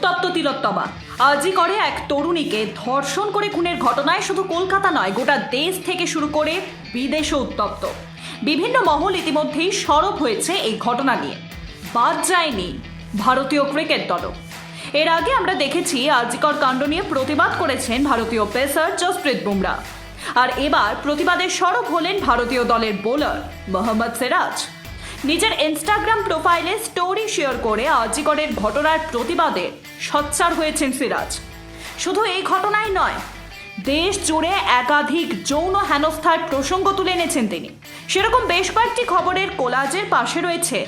উত্তপ্ত তিলোত্তমা। আজই করে এক তরুণীকে ধর্ষণ করে খুনের ঘটনায় শুধু কলকাতা নয়, গোটা দেশ থেকে শুরু করে বিদেশও উত্তপ্ত। বিভিন্ন মহল ইতিমধ্যেই সরব হয়েছে এই ঘটনা নিয়ে। বাদ যায়নি ভারতীয় ক্রিকেট দলও। এর আগে আমরা দেখেছি আরজিকর কাণ্ড নিয়ে প্রতিবাদ করেছেন ভারতীয় পেসার জসপ্রীত বুমরা। আর এবার প্রতিবাদের সরব হলেন ভারতীয় দলের বোলার মোহাম্মদ সিরাজ। নিজের ইনস্টাগ্রাম প্রোফাইলে স্টোরি শেয়ার করে আজিকরের ঘটনার প্রতিবাদে সোচ্চার হয়েছেন সিরাজ। শুধু এই ঘটনাই নয়, দেশ জুড়ে একাধিক যৌন হেনস্থার প্রসঙ্গ তুলে এনেছেন তিনি। সেরকম বেশ কয়েকটি খবরের কোলাজের পাশে রয়েছে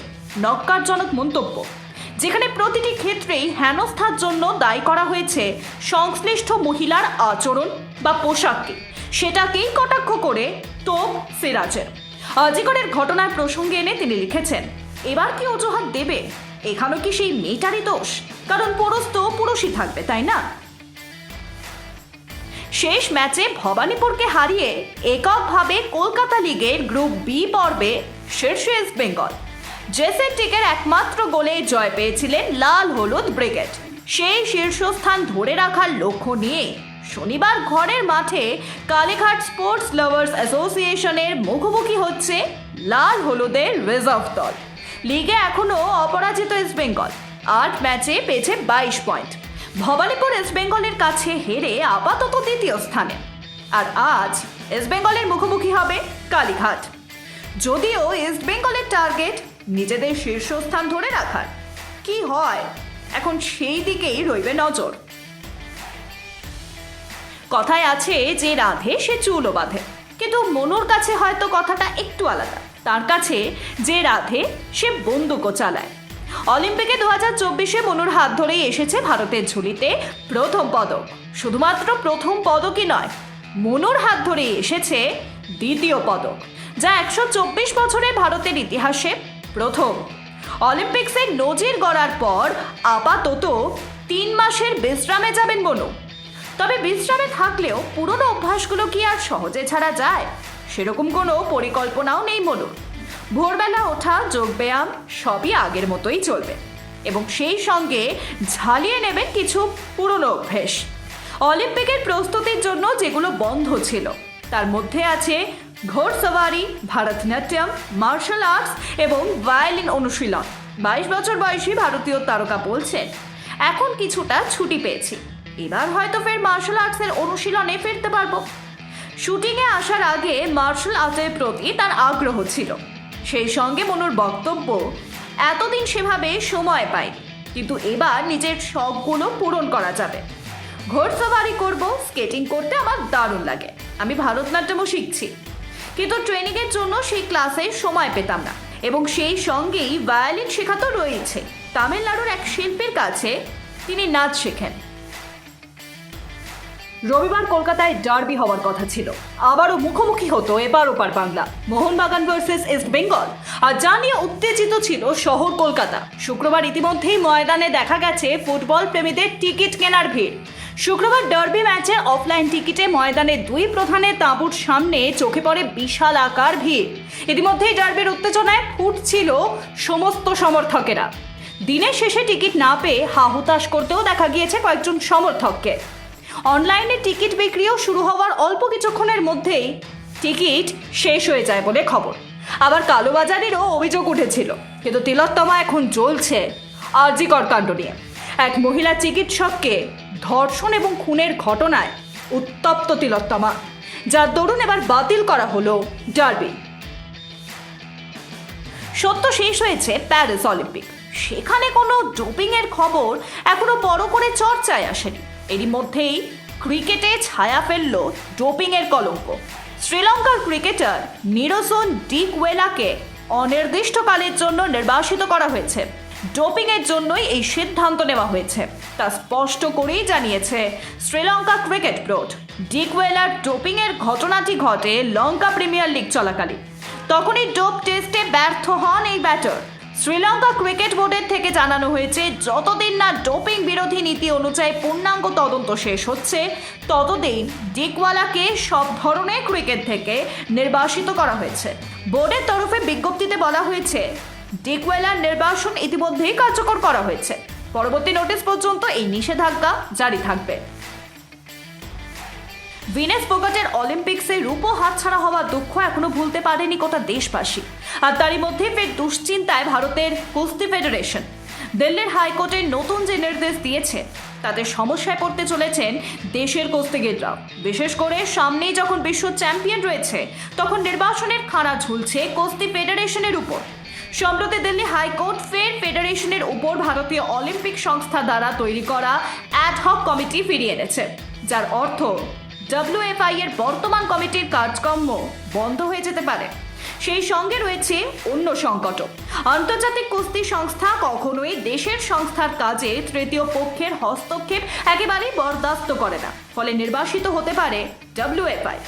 নক্কারজনক মন্তব্য, যেখানে প্রতিটি ক্ষেত্রেই হেনস্থার জন্য দায়ী করা হয়েছে সংশ্লিষ্ট মহিলার আচরণ বা পোশাককে। সেটাকেই কটাক্ষ করে তোপ সিরাজের। আজিকরের ঘটনার প্রসঙ্গে এনে তিনি লিখেছেন, এবার কি অজুহাত দেবে? এখানেও কি সেই মেয়েটারই দোষ? কারণ পুরুষ তো পুরুষই থাকবে, তাই না? শেষ ম্যাচে ভবানীপুরকে হারিয়ে এককভাবে কলকাতা লিগের গ্রুপ বি পর্বে শীর্ষে ইস্ট বেঙ্গল। জেসের টিকের একমাত্র গোলে জয় পেয়েছিলেন লাল হলুদ ব্রিগেড। সেই শীর্ষস্থান ধরে রাখার লক্ষ্য নিয়ে শনিবার ঘরের মাঠে কালীঘাট স্পোর্টস লাভার্স অ্যাসোসিয়েশনের মুখোমুখি হচ্ছে লাল হলুদের রিজার্ভ দল। লিগে এখনও অপরাজিত ইস্ট বেঙ্গল। আট ম্যাচে পেয়েছে বাইশ পয়েন্ট। ভবানীপুর ইস্ট বেঙ্গলের কাছে হেরে আপাতত দ্বিতীয় স্থানে। আর আজ ইস্ট বেঙ্গলের মুখোমুখি হবে কালীঘাট। যদিও ইস্ট বেঙ্গলের টার্গেট নিজেদের শীর্ষস্থান ধরে রাখার। কি হয়? এখন সেই দিকেই রইবে নজর। কথায় আছে যে রাধে, সে চুলও বাঁধে। কিন্তু মনুর কাছে হয়তো কথাটা একটু আলাদা। তার কাছে যে রাধে, সে বন্দুকও চালায়। অলিম্পিকে দু হাজার চব্বিশে মনুর হাত ধরেই এসেছে ভারতের ঝুলিতে প্রথম পদক। শুধুমাত্র প্রথম পদকই নয়, মনুর হাত ধরেই এসেছে দ্বিতীয় পদক, যা একশো চব্বিশ বছরে ভারতের ইতিহাসে প্রথম। অলিম্পিক্সের নজির গড়ার পর আপাতত তিন মাসের বিশ্রামে যাবেন বনু তবে বিশ্রামে থাকলেও পুরনো অভ্যাসগুলো কি আর সহজে ছাড়া যায়? সেরকম কোনো পরিকল্পনাও নেই মনুর ভোরবেলা ওঠা যোগব্যায়াম সবই আগের মতোই চলবে। এবং সেই সঙ্গে ঝালিয়ে নেবেন কিছু পুরনো অভ্যেস। অলিম্পিকের প্রস্তুতির জন্য যেগুলো বন্ধ ছিল, তার মধ্যে আছে ঘোড়সওয়ারি, ভারতনাট্যম, মার্শাল আর্টস এবং ভায়োলিন অনুশীলন। বাইশ বছর বয়সী ভারতীয় তারকা বলছেন, এখন কিছুটা ছুটি পেয়েছি। এবার হয়তো ফের মার্শাল আর্টসের অনুশীলনে ফিরতে পারব। শুটিংয়ে আসার আগে মার্শাল আর্টের প্রতি তার আগ্রহ ছিল। সেই সঙ্গে মনুর বক্তব্য, এতদিন সেভাবে সময় পাইনি, কিন্তু এবার নিজের শখগুলো পূরণ করা যাবে। ঘোড়সওয়ারি করব স্কেটিং করতে আমার দারুণ লাগে, আমি ভারতনাট্যমও শিখছি। কিন্তু ট্রেনিংয়ের জন্য সেই ক্লাসে সময় পেতাম না, এবং সেই সঙ্গেই ভায়োলিন শেখা তো রয়েছে তামিলনাড়ুর এক শিল্পীর কাছে তিনি নাচ শেখেন। রবিবার কলকাতায় ডার্বি হওয়ার কথা ছিল। আবারও মুখোমুখি হতো এপার ওপার Bangla. Mohun Bagan versus East Bengal. আর যা নিয়ে উত্তেজিত ছিল শহর কলকাতা। শুক্রবার ইতিমধ্যেই ময়দানে দেখা গেছে ফুটবল প্রেমীদের টিকিট কেনার ভিড়। শুক্রবার ডার্বি ম্যাচে অফলাইন টিকিটে ময়দানে দুই প্রধানের তাঁবুর সামনে চোখে পড়ে বিশাল আকার ভিড়। ইতিমধ্যেই ডার্বির উত্তেজনায় ফুটছিল সমস্ত সমর্থকেরা। দিনের শেষে টিকিট না পেয়ে হাহুতাশ করতেও দেখা গিয়েছে কয়েকজন সমর্থককে। অনলাইনে টিকিট বিক্রিও শুরু হওয়ার অল্প কিছুক্ষণের মধ্যেই টিকিট শেষ হয়ে যায় বলে খবর। আবার কালোবাজারেরও অভিযোগ উঠেছিল, কিন্তু তিলোত্তমা এখন জ্বলছে আরজিকর কাণ্ড নিয়ে। এক মহিলা চিকিৎসককে ধর্ষণ এবং খুনের ঘটনায় উত্তপ্ত তিলোত্তমা, যার দরুন এবার বাতিল করা হলো ডার্বি। সত্য শেষ হয়েছে প্যারিস অলিম্পিক। সেখানে কোনো ডোপিংয়ের খবর এখনও বড় করে চর্চায় আসেনি। এরই মধ্যেই ক্রিকেটে ছায়া ফেলল ডোপিংয়ের কলঙ্ক। শ্রীলঙ্কার ক্রিকেটার নিরোসন ডিকওয়েলাকে অনির্দিষ্টকালের জন্য নির্বাসিত করা হয়েছে। ডোপিংয়ের জন্যই এই সিদ্ধান্ত নেওয়া হয়েছে, তা স্পষ্ট করেই জানিয়েছে শ্রীলঙ্কা ক্রিকেট বোর্ড। ডিকওয়েলার ডোপিংয়ের ঘটনাটি ঘটে লঙ্কা প্রিমিয়ার লিগ চলাকালীন। তখনই ডোপ টেস্টে ব্যর্থ হন এই ব্যাটার। শ্রীলঙ্কা ক্রিকেট বোর্ডের থেকে জানানো হয়েছে, যতদিন না ডোপিং বিরোধী নীতি অনুযায়ী পূর্ণাঙ্গ তদন্ত শেষ হচ্ছে, ততদিন ডিকওয়ালাকে সব ধরনের ক্রিকেট থেকে নির্বাসিত করা হয়েছে। বোর্ডের তরফে বিজ্ঞপ্তিতে বলা হয়েছে, ডিকওয়েলার নির্বাসন ইতিমধ্যেই কার্যকর করা হয়েছে। পরবর্তী নোটিশ পর্যন্ত এই নিষেধাজ্ঞা জারি থাকবে। ভিনেস ফোগাটের অলিম্পিক্সে রূপো হাতছাড়া হওয়া দুঃখ এখনও ভুলতে পারেনি গোটা দেশবাসী। আর তারই মধ্যে ফের দুশ্চিন্তায় ভারতের কুস্তি ফেডারেশন। দিল্লির হাইকোর্টের নতুন যে নির্দেশ দিয়েছে, তাতে সমস্যায় পড়তে চলেছেন দেশের কুস্তিগিররা। বিশেষ করে সামনেই যখন বিশ্ব চ্যাম্পিয়ন রয়েছে, তখন নির্বাচনের খাড়া ঝুলছে কুস্তি ফেডারেশনের উপর। সম্প্রতি দিল্লি হাইকোর্ট ফের ফেডারেশনের উপর ভারতীয় অলিম্পিক সংস্থা দ্বারা তৈরি করা অ্যাডহক কমিটি ফিরিয়ে এনেছে, যার অর্থ ডব্লিউএফআই এর বর্তমান কমিটির কাজকর্ম বন্ধ হয়ে যেতে পারে। সেই সঙ্গে রয়েছে অন্য সংকট আন্তর্জাতিক কুস্তি সংস্থা কখনোই দেশের সংস্থার কাজে তৃতীয় পক্ষের হস্তক্ষেপ একেবারেই বরদাস্ত করে না, ফলে নির্বাসিত হতে পারে ডব্লিউএফআই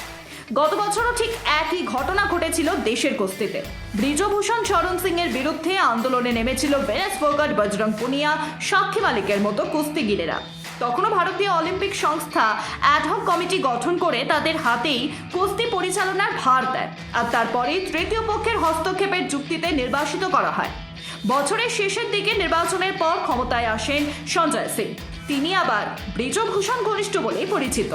গত বছরও ঠিক একই ঘটনা ঘটেছিল দেশের কুস্তিতে। ব্রিজভূষণ শরণ সিং এর বিরুদ্ধে আন্দোলনে নেমেছিল ভেনেস ফোগাট, বজরং পুনিয়া, সাক্ষী মালিকের মতো কুস্তিগিরেরা। তখনও ভারতীয় অলিম্পিক সংস্থা অ্যাডহক কমিটি গঠন করে তাদের হাতেই কুস্তি পরিচালনার ভার দেয়। আর তারপরেই তৃতীয় পক্ষের হস্তক্ষেপের যুক্তিতে নির্বাসিত করা হয়। বছরের শেষের দিকে নির্বাচনের পর ক্ষমতায় আসেন সঞ্জয় সিং। তিনি আবার ব্রিজভূষণ ঘনিষ্ঠ বলেই পরিচিত।